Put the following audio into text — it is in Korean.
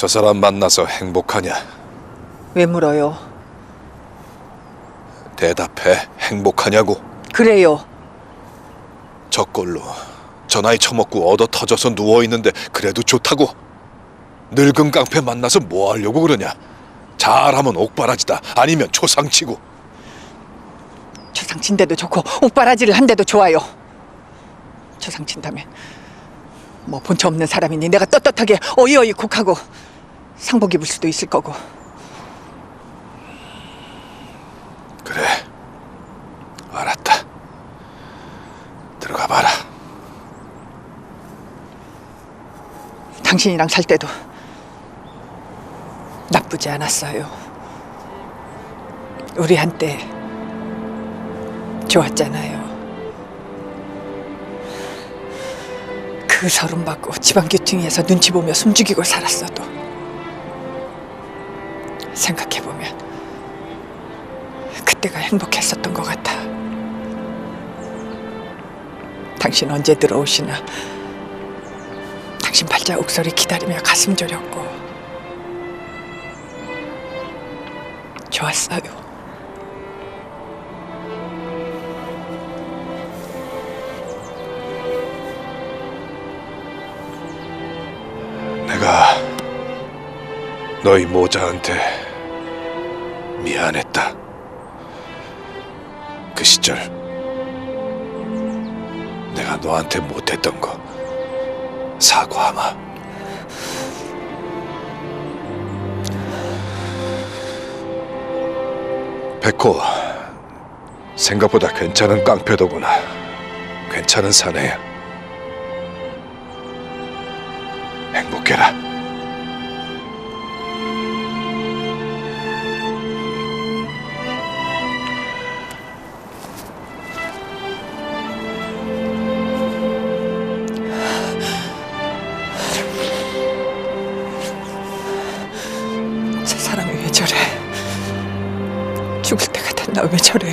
저 사람 만나서 행복하냐? 왜 물어요? 대답해. 행복하냐고. 그래요. 저 꼴로 저 나이 처먹고 얻어 터져서 누워 있는데 그래도 좋다고. 늙은 깡패 만나서 뭐 하려고 그러냐? 잘하면 옥바라지다. 아니면 초상치고. 초상친데도 좋고 옥바라지를 한데도 좋아요. 초상친다면 뭐 본처 없는 사람이니 내가 떳떳하게 어이어이 콕하고 상복 입을 수도 있을 거고 그래. 알았다. 들어가 봐라. 당신이랑 살 때도 나쁘지 않았어요. 우리 한때 좋았잖아요. 그 서름 받고 집안 규팅에서 눈치 보며 숨죽이고 살았어도 생각해 보면 그때가 행복했었던 것 같아. 당신 언제 들어오시나? 당신 발자국 소리 기다리며 가슴 졸였고 좋았어요. 내가 너희 모자한테 미안했다. 그 시절 내가 너한테 못했던 거 사과하마. 백호 생각보다 괜찮은 깡패더구나. 괜찮은 사내야. 행복해라. 죽을 때가 됐나 왜 저래?